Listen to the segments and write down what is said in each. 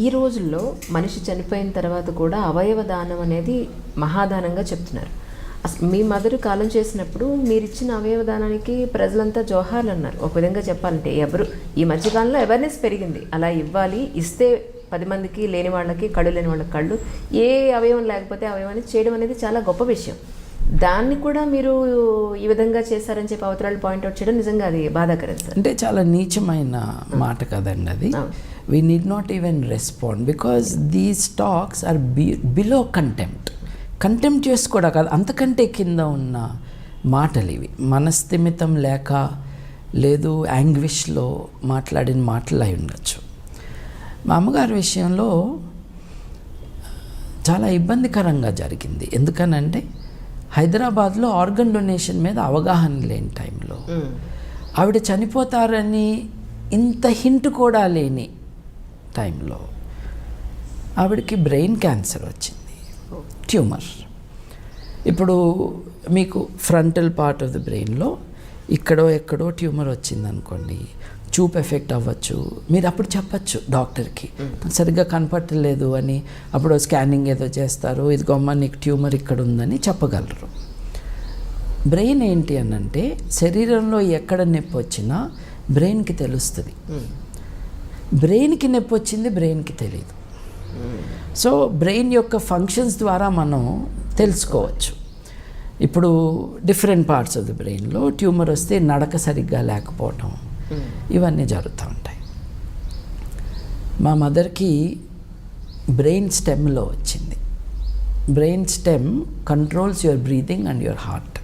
ఈ రోజుల్లో మనిషి చనిపోయిన తర్వాత కూడా అవయవ దానం అనేది మహాదానంగా చెప్తున్నారు. అసలు మీ మదరు కాలం చేసినప్పుడు మీరు ఇచ్చిన అవయవ దానానికి ప్రజలంతా జోహార్లు అన్నారు. ఒక విధంగా చెప్పాలంటే ఎవరు ఈ మధ్యకాలంలో అవేర్నెస్ పెరిగింది. అలా ఇవ్వాలి ఇస్తే పది మందికి లేని వాళ్ళకి కళ్ళు లేని వాళ్ళకి కళ్ళు ఏ అవయవం లేకపోతే అవయవాన్ని చేయడం అనేది చాలా గొప్ప విషయం. దాన్ని కూడా మీరు ఈ విధంగా చేశారని చెప్పి అవతరాలు పాయింట్అవుట్ చేయడం నిజంగా అది బాధాకరం సార్ అంటే చాలా నీచమైన మాట కదండి అది. We need not even respond because these talks are be below contempt contempt చేసుకోవడం కాదు అంతకంటే కింద ఉన్న మాటలు ఇవి. మనస్థిమితం లేక లేదు యాంగ్విష్లో మాట్లాడిన మాటలు అయి ఉండొచ్చు. మా అమ్మగారి విషయంలో చాలా ఇబ్బందికరంగా జరిగింది. ఎందుకనంటే హైదరాబాద్లో ఆర్గన్ డొనేషన్ మీద అవగాహన లేని టైంలో ఆవిడ చనిపోతారని ఇంత హింట్ కూడా లేని టైంలో ఆవిడకి బ్రెయిన్ క్యాన్సర్ వచ్చింది. ట్యూమర్. ఇప్పుడు మీకు ఫ్రంటల్ పార్ట్ ఆఫ్ ద బ్రెయిన్లో ఇక్కడో ఎక్కడో ట్యూమర్ వచ్చింది అనుకోండి చూపు ఎఫెక్ట్ అవ్వచ్చు. మీరు అప్పుడు చెప్పచ్చు డాక్టర్కి. సరిగ్గా కనపట్టలేదు అని అప్పుడు స్కానింగ్ ఏదో చేస్తారు ఇది గొమ్మ నీకు ట్యూమర్ ఇక్కడ ఉందని చెప్పగలరు. బ్రెయిన్ ఏంటి అని అంటే శరీరంలో ఎక్కడ నొప్పి వచ్చినా బ్రెయిన్కి తెలుస్తుంది. బ్రెయిన్కి నొప్పి వచ్చింది బ్రెయిన్కి తెలియదు సో బ్రెయిన్ యొక్క ఫంక్షన్స్ ద్వారా మనం తెలుసుకోవచ్చు. ఇప్పుడు డిఫరెంట్ పార్ట్స్ ఆఫ్ ది బ్రెయిన్లో ట్యూమర్ వస్తే నడక సరిగ్గా లేకపోవటం. ఇవన్నీ జరుగుతూ ఉంటాయి. మా మదర్కి బ్రెయిన్ స్టెమ్లో వచ్చింది. Brain stem controls your breathing and your heart.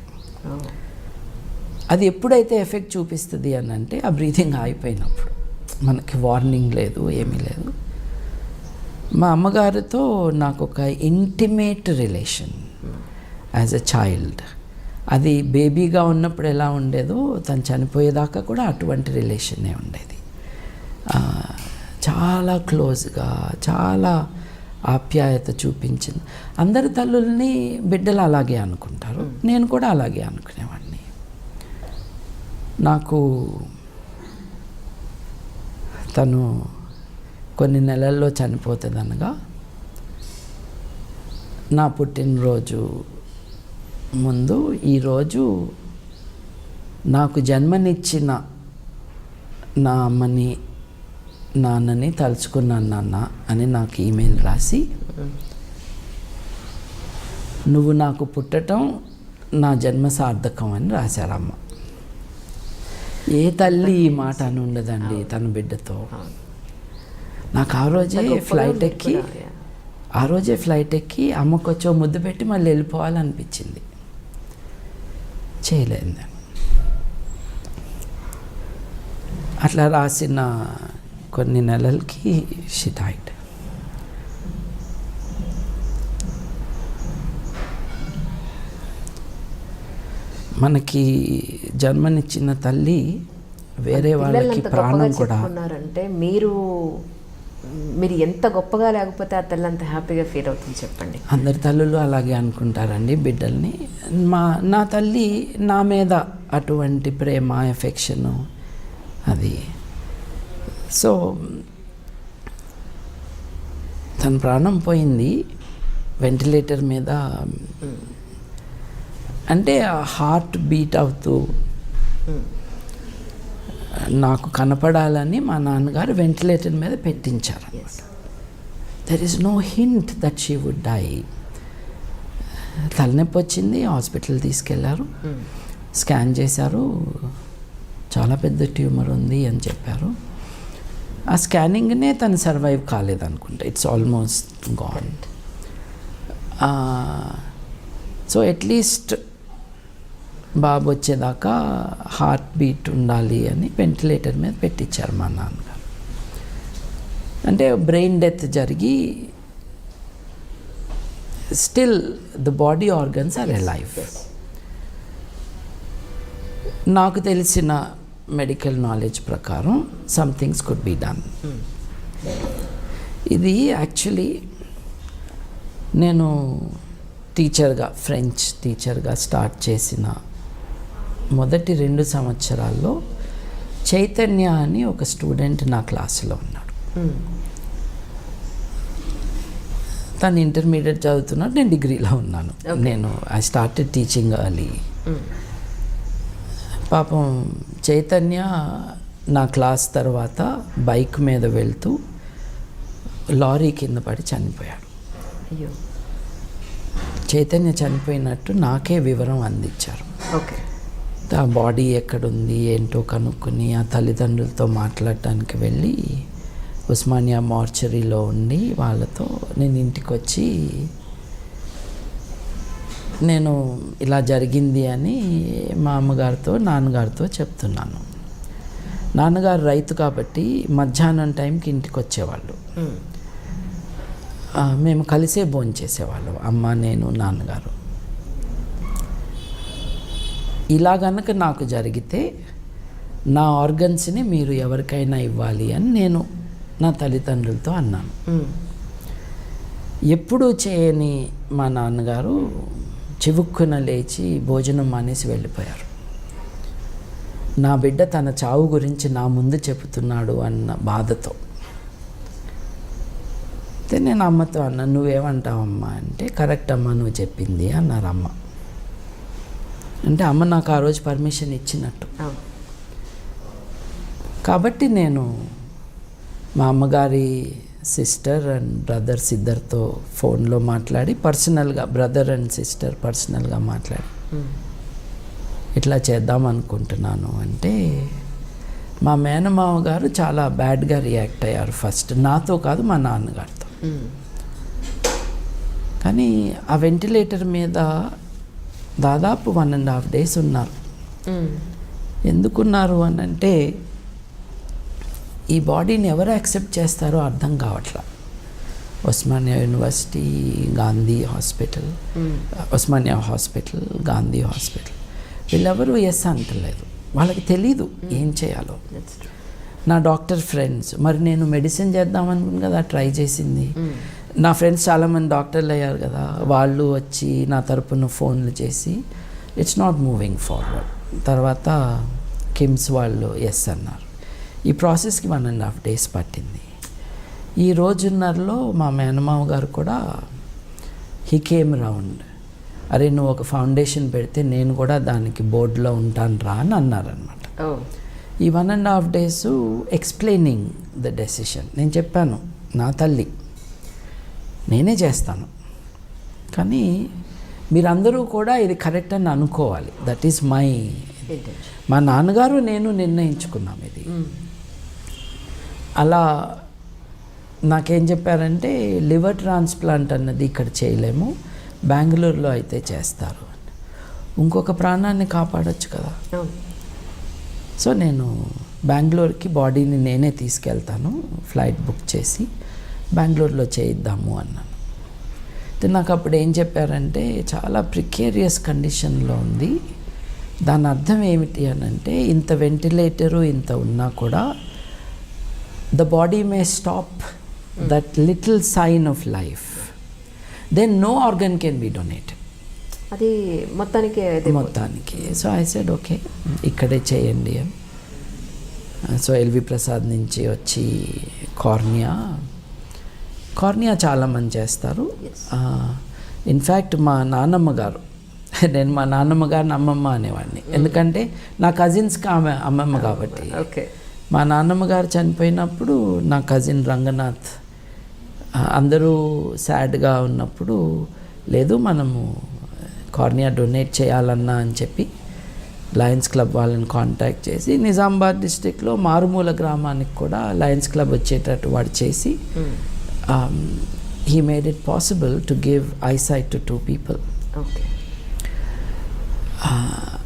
అది ఎప్పుడైతే ఎఫెక్ట్ చూపిస్తుంది అని అంటే ఆ బ్రీతింగ్ ఆగిపోయినప్పుడు. మనకి వార్నింగ్ లేదు ఏమీ లేదు. మా అమ్మగారితో నాకు ఒక intimate relation as a child. అది బేబీగా ఉన్నప్పుడు ఎలా ఉండేదో తను చనిపోయేదాకా కూడా అటువంటి రిలేషనే ఉండేది. చాలా క్లోజ్గా చాలా ఆప్యాయత చూపించింది. అందరి తల్లుల్ని బిడ్డలు అలాగే అనుకుంటారు. నేను కూడా అలాగే అనుకునేవాడిని. నాకు తను కొన్ని నెలల్లో చనిపోతుంది అనగా నా పుట్టినరోజు ముందు ఈరోజు నాకు జన్మనిచ్చిన నా అమ్మని నాన్నని తలుచుకున్నాను నాన్న అని నాకు ఈమెయిల్ రాసి నువ్వు నాకు పుట్టటం నా జన్మ సార్థకం అని రాశారమ్మ ఏ తల్లి ఈ మాట అని ఉండదండి తన బిడ్డతో. నాకు ఆ రోజే ఫ్లైట్ ఎక్కి ఆ రోజే ఫ్లైట్ ఎక్కి అమ్మకు వచ్చో ముద్దు పెట్టి మళ్ళీ వెళ్ళిపోవాలనిపించింది. చేయలేదు నేను అట్లా రాసిన కొన్ని నెలలకి షీ మనకి జన్మనిచ్చిన తల్లి వేరే వాళ్ళకి ప్రాణం కూడా చెప్పుకున్నారంటే మీరు మీరు ఎంత గొప్పగా లేకపోతే ఆ తల్లి అంత హ్యాపీగా ఫీల్ అవుతుంది చెప్పండి. అందరి తల్లులు అలాగే అనుకుంటారండి బిడ్డల్ని. మా నా తల్లి నా మీద అటువంటి ప్రేమ ఎఫెక్షను అది. సో తన ప్రాణం పోయింది వెంటిలేటర్ మీద. అంటే హార్ట్ బీట్ అవుతూ నాకు కనపడాలని మా నాన్నగారు వెంటిలేటర్ మీద పెట్టించారు there is no hint that she would die తలనొప్పి వచ్చింది హాస్పిటల్ తీసుకెళ్ళారు. స్కాన్ చేశారు. చాలా పెద్ద ట్యూమర్ ఉంది అని చెప్పారు. ఆ స్కానింగ్నే తను survive కాలేదనుకుంటా. It's almost gone so at least బాబు వచ్చేదాకా హార్ట్ బీట్ ఉండాలి అని వెంటిలేటర్ మీద పెట్టించారు మా నాన్నగారు. అంటే బ్రెయిన్ డెత్ జరిగి still the body organs are alive నాకు తెలిసిన మెడికల్ నాలెడ్జ్ ప్రకారం some things could be done ఇది యాక్చువల్లీ నేను టీచర్గా ఫ్రెంచ్ టీచర్గా స్టార్ట్ చేసిన మొదటి రెండు సంవత్సరాల్లో చైతన్య అని ఒక స్టూడెంట్ నా క్లాసులో ఉన్నాడు. తను ఇంటర్మీడియట్ చదువుతున్నాడు నేను డిగ్రీలో ఉన్నాను. నేను ఐ స్టార్టెడ్ టీచింగ్ మ్మ్. పాపం చైతన్య నా క్లాస్ తర్వాత బైక్ మీద వెళ్తూ లారీ కింద పడి చనిపోయాడు. అయ్యో. చైతన్య చనిపోయినట్టు నాకే వివరం అందించారు. ఓకే. ఆ బాడీ ఎక్కడుంది ఏంటో కనుక్కొని ఆ తల్లిదండ్రులతో మాట్లాడటానికి వెళ్ళి ఉస్మానియా మార్చరీలో ఉండి వాళ్ళతో నేను ఇంటికి వచ్చి నేను ఇలా జరిగింది అని మా అమ్మగారితో నాన్నగారితో చెప్తున్నాను. నాన్నగారు రైతు కాబట్టి మధ్యాహ్నం టైంకి ఇంటికి వచ్చేవాళ్ళు మ్మ్. కలిసే భోజనం చేసేవాళ్ళం అమ్మ నేను నాన్నగారు. ఇలా గనక నాకు జరిగితే నా ఆర్గన్స్ని మీరు ఎవరికైనా ఇవ్వాలి అని నేను నా తల్లిదండ్రులతో అన్నాను. ఎప్పుడూ చేయని మా నాన్నగారు చివుక్కున లేచి భోజనం మానేసి వెళ్ళిపోయారు. నా బిడ్డ తన చావు గురించి నా ముందు చెబుతున్నాడు అన్న బాధతో. అయితే నేను అమ్మతో అన్నా నువ్వేమంటావు అమ్మ అంటే కరెక్ట్ అమ్మ నువ్వు చెప్పింది అన్నారు అమ్మ. అంటే అమ్మ నాకు ఆ రోజు పర్మిషన్ ఇచ్చినట్టు. కాబట్టి నేను మా అమ్మగారి సిస్టర్ అండ్ బ్రదర్స్ ఇద్దరితో ఫోన్లో మాట్లాడి పర్సనల్గా బ్రదర్ అండ్ సిస్టర్ పర్సనల్గా మాట్లాడి. మ్మ్. ఇట్లా చేద్దాం అనుకుంటున్నాను అంటే మా మేనమామ గారు చాలా బ్యాడ్గా రియాక్ట్ అయ్యారు ఫస్ట్ నాతో కాదు మా నాన్నగారితో. మ్మ్. కానీ ఆ వెంటిలేటర్ మీద దాదాపు వన్ అండ్ హాఫ్ డేస్ ఉన్నారు. ఎందుకున్నారు అని అంటే ఈ బాడీని ఎవరు యాక్సెప్ట్ చేస్తారో అర్థం కావట్లా Osmania university Gandhi hospital. Osmania hospital Gandhi hospital వీళ్ళెవరూ yes అంటలేదు వాళ్ళకి తెలీదు ఏం చేయాలో. నా డాక్టర్ ఫ్రెండ్స్ మరి నేను మెడిసిన్ చేద్దాం అనుకుని కదా ట్రై చేసింది మ్మ్. నా ఫ్రెండ్స్ చాలామంది డాక్టర్లు అయ్యారు కదా వాళ్ళు వచ్చి నా తరపున ఫోన్లు చేసి ఇట్స్ నాట్ మూవింగ్ ఫార్వర్డ్ తర్వాత కిమ్స్ వాళ్ళు ఎస్ అన్నారు. ఈ ప్రాసెస్కి వన్ అండ్ హాఫ్ డేస్ పట్టింది. ఈ రోజున్నరలో మా మేనమామ గారు కూడా హీ కేమ్ రౌండ్ అరే నువ్వు ఒక ఫౌండేషన్ పెడితే నేను కూడా దానికి బోర్డులో ఉంటాను రా అని అన్నారనమాట ఓ ఈ one and half days explaining the decision. నేను చెప్పాను నా తల్లి నేనే చేస్తాను. కానీ మీరందరూ కూడా ఇది కరెక్ట్ అని అనుకోవాలి. దట్ ఈస్ మై మా నాన్నగారు నేను నిర్ణయించుకున్నాం ఇది. అలా నాకేం చెప్పారంటే లివర్ ట్రాన్స్ప్లాంట్ అన్నది ఇక్కడ చేయలేము బెంగళూరులో అయితే చేస్తారు ఇంకొక ప్రాణాన్ని కాపాడొచ్చు కదా. సో నేను బెంగళూరుకి బాడీని నేనే తీసుకెళ్తాను ఫ్లైట్ బుక్ చేసి. బెంగళూరులో చేయిద్దాము అన్నాను. అయితే నాకు అప్పుడు ఏం చెప్పారంటే చాలా ప్రికేరియస్ కండిషన్లో ఉంది. దాని అర్థం ఏమిటి అని అంటే ఇంత వెంటిలేటరు ఇంత ఉన్నా కూడా the body may stop that little sign of life then no organ can be donated అది మొత్తానికి మొత్తానికి. సో ఐ సెడ్ ఓకే ఇక్కడే చేయండి. అని సో ఎల్వి ప్రసాద్ నుంచి వచ్చి కార్నియా కార్నియా చాలామంది చేస్తారు. Yes. ఇన్ఫ్యాక్ట్ మా నాన్నమ్మ గారు. నేను మా నాన్నమ్మ గారిని అమ్మమ్మ అనేవాడిని. ఎందుకంటే నా కజిన్స్కి ఆమె అమ్మమ్మ కాబట్టి. ఓకే మా నాన్నమ్మ గారు చనిపోయినప్పుడు నా కజిన్ రంగనాథ్ అందరూ సాడ్గా ఉన్నప్పుడు లేదు మనము కార్నియా డొనేట్ చేయాలన్నా అని చెప్పి లయన్స్ క్లబ్ వాళ్ళని కాంటాక్ట్ చేసి నిజామాబాద్ డిస్టిక్లో మారుమూల గ్రామానికి కూడా లయన్స్ క్లబ్ వచ్చేటట్టు వాడు చేసి he made it possible to give eyesight to two people okay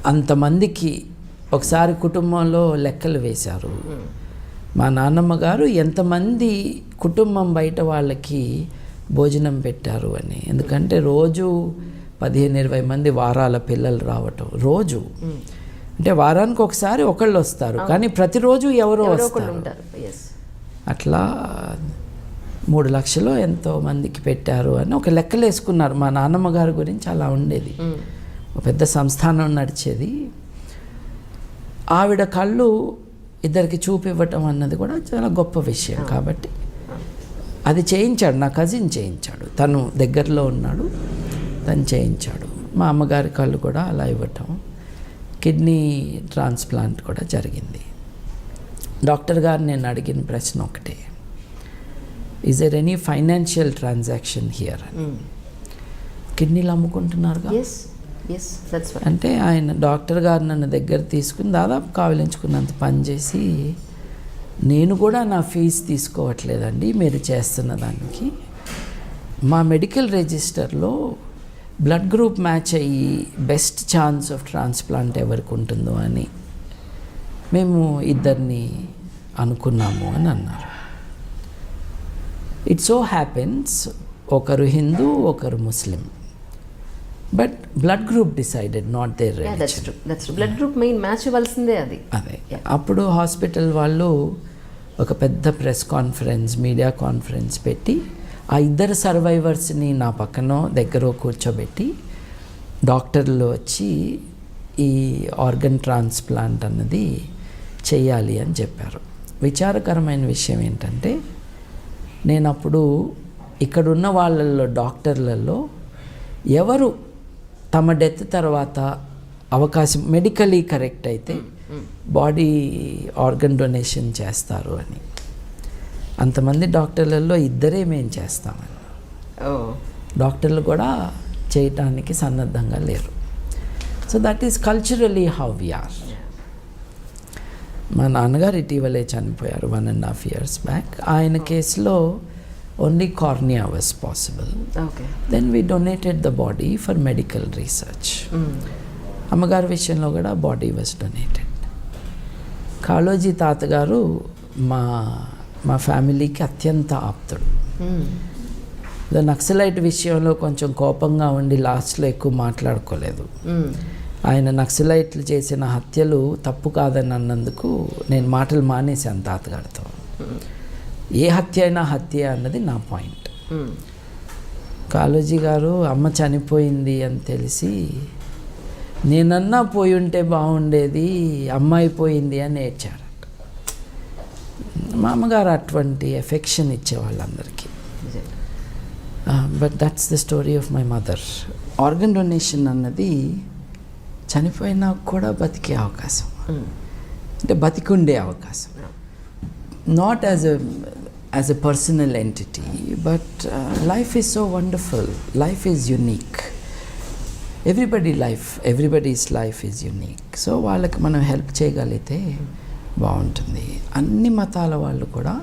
అంతమందికి ఒకసారి కుటుంబంలో లెక్కలు వేశారు. మా నాన్నమ్మ గారు ఎంతమంది కుటుంబం బయట వాళ్ళకి భోజనం పెట్టారు అని. ఎందుకంటే రోజు పదిహేను ఇరవై మంది వారాల పిల్లలు రావటం. రోజు. అంటే వారానికి ఒకసారి ఒకళ్ళు వస్తారు. కానీ ప్రతిరోజు ఎవరో వస్తారు. అట్లా మూడు లక్షలు ఎంతో మందికి పెట్టారు అని ఒక లెక్కలు వేసుకున్నారు. మా నాన్నమ్మ గారి గురించి అలా ఉండేది. ఒక పెద్ద సంస్థానం నడిచేది. ఆవిడ కళ్ళు ఇద్దరికి చూపివ్వటం అన్నది కూడా చాలా గొప్ప విషయం కాబట్టి అది చేయించాడు. నా కజిన్ చేయించాడు. తను దగ్గరలో ఉన్నాడు. తను చేయించాడు. మా అమ్మగారి కళ్ళు కూడా అలా ఇవ్వటం. కిడ్నీ ట్రాన్స్ప్లాంట్ కూడా జరిగింది. డాక్టర్ గారు నేను అడిగిన ప్రశ్న ఒకటే. Is there any financial transaction here కిడ్నీలు అమ్ముకుంటున్నారుగా? దట్స్ అంటే ఆయన డాక్టర్ గారు నన్ను దగ్గర తీసుకుని దాదాపు కావలించుకున్నంత పని చేసి నేను కూడా నా ఫీజు తీసుకోవట్లేదండి మీరు చేస్తున్న దానికి. మా మెడికల్ రిజిస్టర్లో బ్లడ్ గ్రూప్ మ్యాచ్ అయ్యి బెస్ట్ ఛాన్స్ ఆఫ్ ట్రాన్స్ప్లాంట్ ఎవరికి ఉంటుందో అని మేము ఇద్దరిని అనుకున్నాము అని అన్నారు. ఇట్ సో హ్యాపెన్స్ ఒకరు హిందూ ఒకరు Muslim. But blood group decided not there blood group main match ఇవ్వాల్సిందే అది. అదే. అప్పుడు హాస్పిటల్ వాళ్ళు ఒక పెద్ద ప్రెస్ కాన్ఫరెన్స్ మీడియా కాన్ఫరెన్స్ పెట్టి ఆ ఇద్దరు సర్వైవర్స్ని నా పక్కన దగ్గర కూర్చోబెట్టి డాక్టర్లు వచ్చి ఈ ఆర్గన్ ట్రాన్స్ప్లాంట్ అన్నది చేయాలి అని చెప్పారు. విచారకరమైన విషయం ఏంటంటే నేను అప్పుడు ఇక్కడున్న వాళ్ళల్లో డాక్టర్లలో ఎవరు తమ డెత్ తర్వాత అవకాశం మెడికలీ కరెక్ట్ అయితే బాడీ ఆర్గన్ డొనేషన్ చేస్తారు అని. అంతమంది డాక్టర్లలో ఇద్దరే మేము చేస్తామని. డాక్టర్లు కూడా చేయటానికి సన్నద్ధంగా లేరు. So that is culturally how we are మా నాన్నగారు ఇటీవలే చనిపోయారు one and half years back ఆయన కేసులో only cornea was possible then we donated the body for medical research అమ్మగారి విషయంలో కూడా బాడీ వాజ్ డొనేటెడ్ కాళోజీ తాతగారు మా మా ఫ్యామిలీకి అత్యంత ఆప్తుడు. ద నక్సలైట్ విషయంలో కొంచెం కోపంగా ఉండి లాస్ట్లో ఎక్కువ మాట్లాడుకోలేదు. ఆయన నక్సలైట్లు చేసిన హత్యలు తప్పు కాదని అన్నందుకు నేను మాటలు మానేశాను తాతగారితో. ఏ హత్య అయినా హత్య అన్నది నా పాయింట్. కాళోజీ గారు అమ్మ చనిపోయింది అని తెలిసి నేనన్నా పోయి ఉంటే బాగుండేది అమ్మాయి పోయింది అని ఏడ్చారట మా అమ్మగారు అటువంటి affection ఇచ్చేవాళ్ళందరికీ but that's the story of my mother organ donation అన్నది చనిపోయినా కూడా బతికే అవకాశం. అంటే బతికుండే అవకాశం. Not as a as a personal entity but life is so wonderful life is unique everybody life everybody's life is unique so వాళ్ళకి మనం హెల్ప్ చేయగలిగితే బాగుంటుంది. అన్ని మతాల వాళ్ళు కూడా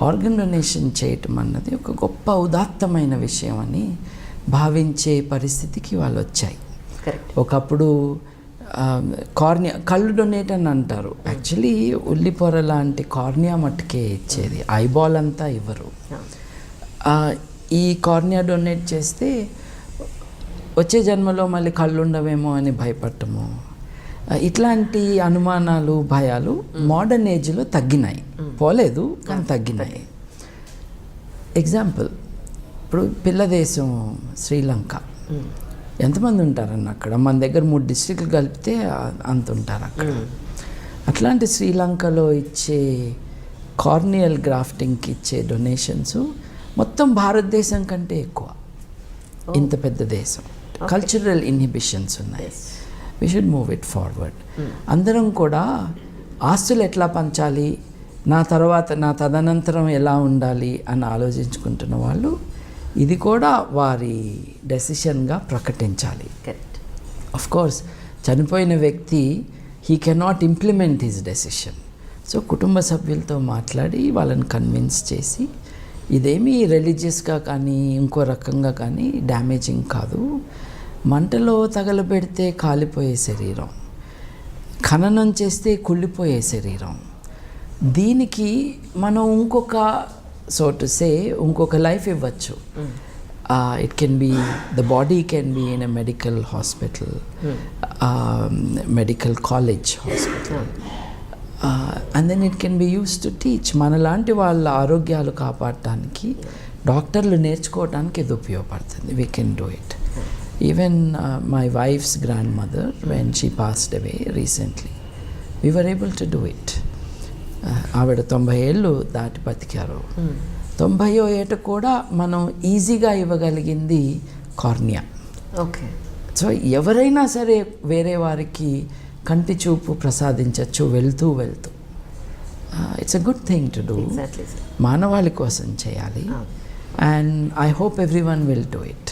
ఆర్గన్ డొనేషన్ చేయటం అన్నది ఒక గొప్ప ఉదాత్తమైన విషయం అని భావించే పరిస్థితికి వాళ్ళు వచ్చాయి. ఒకప్పుడు కార్నియా కళ్ళు డొనేట్ అని అంటారు. యాక్చువల్లీ ఉల్లిపొర లాంటి కార్నియా మట్టుకే ఇచ్చేది. ఐబాల్ అంతా ఇవ్వరు. ఈ కార్నియా డొనేట్ చేస్తే వచ్చే జన్మలో మళ్ళీ కళ్ళు ఉండవేమో అని భయపడటము. ఇట్లాంటి అనుమానాలు భయాలు మోడర్న్ ఏజ్లో తగ్గినాయి. పోలేదు కానీ తగ్గినాయి. ఎగ్జాంపుల్ ఇప్పుడు పిల్ల దేశం శ్రీలంక. ఎంతమంది ఉంటారన్న అక్కడ? మన దగ్గర మూడు డిస్ట్రిక్ట్లు కలిపితే అంత ఉంటారు అక్కడ. అట్లాంటి శ్రీలంకలో ఇచ్చే కార్నియల్ గ్రాఫ్టింగ్కి ఇచ్చే డొనేషన్స్ మొత్తం భారతదేశం కంటే ఎక్కువ. ఇంత పెద్ద దేశం. కల్చరల్ ఇన్హిబిషన్స్ ఉన్నాయి. We should move it forward అందరం కూడా ఆస్తులు ఎట్లా పంచాలి? నా తర్వాత నా తదనంతరం ఎలా ఉండాలి? అని ఆలోచించుకుంటున్న వాళ్ళు ఇది కూడా వారి డెసిషన్గా ప్రకటించాలి. కరెక్ట్ ఆఫ్ కోర్స్ చనిపోయిన వ్యక్తి he cannot implement his decision so కుటుంబ సభ్యులతో మాట్లాడి వాళ్ళని కన్విన్స్ చేసి ఇదేమీ రిలీజియస్గా కానీ ఇంకో రకంగా కానీ డ్యామేజింగ్ కాదు. మంటలో తగలబెడితే కాలిపోయే శరీరం. ఖననం చేస్తే కుళ్ళిపోయే శరీరం. దీనికి మనం ఇంకొక సో టు సే ఇంకొక లైఫ్ ఇవ్వచ్చు it can be the body can be in a medical hospital medical college hospital and then it can be use to teach మనలాంటి వాళ్ళ ఆరోగ్యాలు కాపాడటానికి డాక్టర్లు నేర్చుకోవడానికి ఇది ఉపయోగపడుతుంది. We can do it even my wife's grandmother when she passed away recently were able to do it ఆవిడ తొంభై ఏళ్ళు దాటి బతికారు. తొంభయో ఏట కూడా మనం ఈజీగా ఇవ్వగలిగింది కార్నియా. ఓకే. సో ఎవరైనా సరే వేరే వారికి కంటి చూపు ప్రసాదించవచ్చు వెళ్తూ వెళ్తూ. It's a good thing to do మానవాళి కోసం చేయాలి. And I hope every one will do it